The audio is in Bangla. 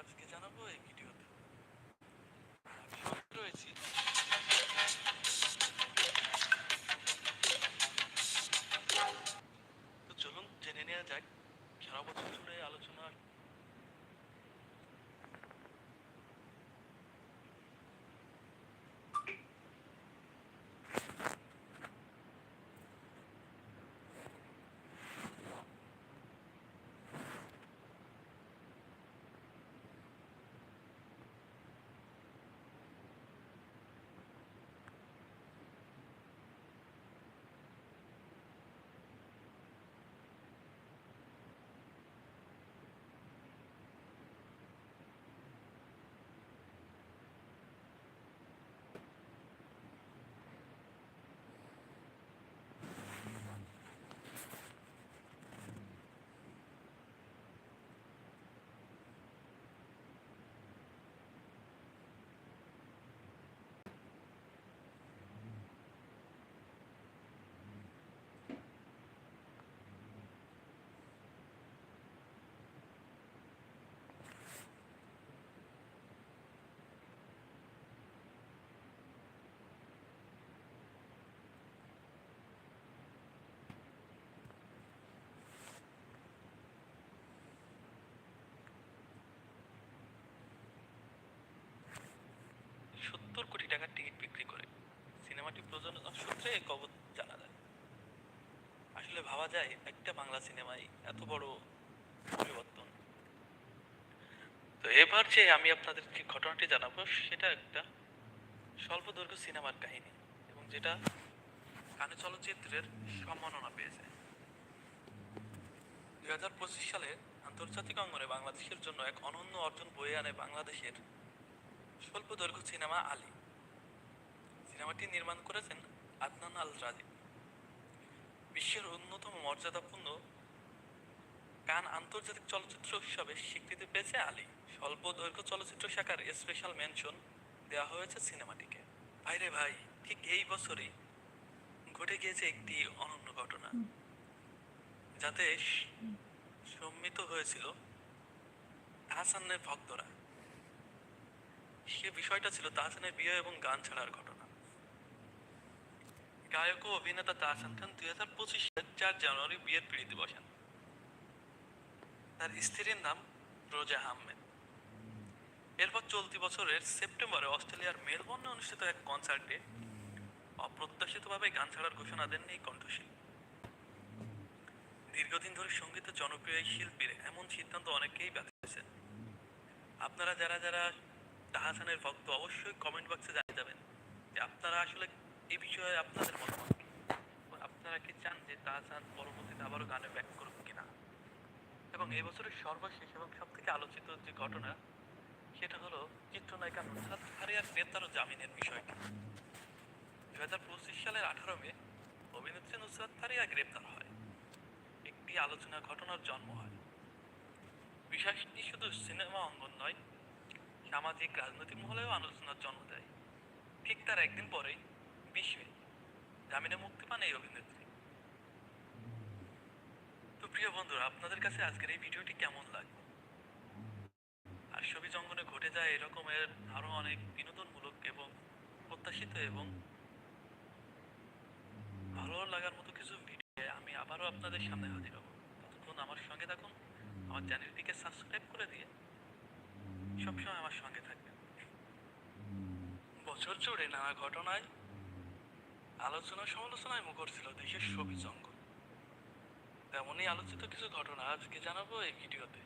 আজকে জানাব এই ভিডিওতে। রয়েছি তো চলুন জেনে নেওয়া যাক সারা বছর জুড়ে আলোচনার টাকার টিকিট বিক্রি করে। সিনেমাটি প্রযোজনা সূত্রে খবর জানা যায়। আসলে ভাবা যায়, একটা বাংলা সিনেমায় এত বড় পরিবর্তন। তো এবার যে আমি আপনাদের যে ঘটনাটি জানাব, সেটা একটা স্বল্প দৈর্ঘ্য সিনেমার কাহিনী এবং যেটা কানে চলচ্চিত্রের সম্মাননা পেয়েছে। দুই হাজার পঁচিশ সালে আন্তর্জাতিক অঙ্গনে বাংলাদেশের জন্য এক অনন্য অর্জন বয়ে আনে বাংলাদেশের স্বল্প দৈর্ঘ্য সিনেমা আলী। সিনেমাটি নির্মাণ করেছেন আদনান আল রাজীব বিশ্বের অন্যতম মর্যাদাপূর্ণ কান আন্তর্জাতিক চলচ্চিত্র উৎসবে স্বীকৃতি পেয়েছে আলী। স্বল্প দৈর্ঘ্য চলচ্চিত্র শাখার স্পেশাল মেনশন দেওয়া হয়েছে সিনেমাটিকে। ভাইরে ভাই ঠিক এই বছরই ঘটে গিয়েছে একটি অনন্য ঘটনা। যাতে সম্মিত হয়েছিল হাসানের ভক্তরা। সে বিষয়টা ছিল তাহসানের বিয়ে এবং গান ছাড়ার ঘটনা। গায়ক ও অভিনেতা তাহসান খান দুই হাজার পঁচিশের চার জানুয়ারি বিয়ের পিড়িতে বসেন। তার স্ত্রীর নাম রোজা আহমেদ। এরপর চলতি বছরের সেপ্টেম্বরে অস্ট্রেলিয়ার মেলবোর্নে অনুষ্ঠিত এক কনসার্টে অপ্রত্যাশিতভাবে গান ছাড়ার ঘোষণা দেন এই কণ্ঠশিল্পী। দীর্ঘদিন ধরে সঙ্গীতের জনপ্রিয় এই শিল্পীর এমন সিদ্ধান্ত অনেকেই ব্যথেছেন আপনারা যারা যারা তাহাসানের ভক্ত, অবশ্যই কমেন্ট বক্সে জানিয়ে যাবেন যে আপনারা আসলে এই বিষয়ে আপনাদের মতামত কি? আপনারা কি চান যে তাহাসান পরবর্তীতে আবারও গানে ব্যাক করুক কিনা? এবং এই বছরের সর্বশেষ এবং সব থেকে আলোচিত যে ঘটনা, সেটা হলো চিত্রনায়িকা নুসরাত ফারিয়ার গ্রেপ্তার ও জামিনের বিষয়টি। দু হাজার পঁচিশ সালের আঠারো মে অভিনেত্রী নুসরাত ফারিয়া গ্রেপ্তার হয়। একটি আলোচনা ঘটনার জন্ম হয়। বিষয়টি শুধু সিনেমা অঙ্গন নয়, সামাজিক রাজনৈতিক মহলেও আলোচনার জন্ম দেয়। ঠিক তার একদিন পরেই জামিনে মুক্তি পান এই অভিনেত্রী। তো প্রিয় বন্ধুরা, আপনাদের কাছে আজকের এই ভিডিওটি কেমন লাগল? আর ছবি জঙ্গনে ঘটে যায় এরকমের আরও অনেক বিনোদনমূলক এবং প্রত্যাশিত এবং ভালো লাগার মতো কিছু ভিডিও আমি আবারও আপনাদের সামনে হাজির হব। ততক্ষণ আমার সঙ্গে থাকুন, আমার চ্যানেলটিকে সাবস্ক্রাইব করে দিয়ে সবসময় আমার সঙ্গে থাকবেন। বছর জুড়ে নানা ঘটনায় আলোচনা সমালোচনায় মুখর ছিল দেশের সবি জঙ্গল। তেমনই আলোচিত কিছু ঘটনা আজকে জানাব এই ভিডিওতে।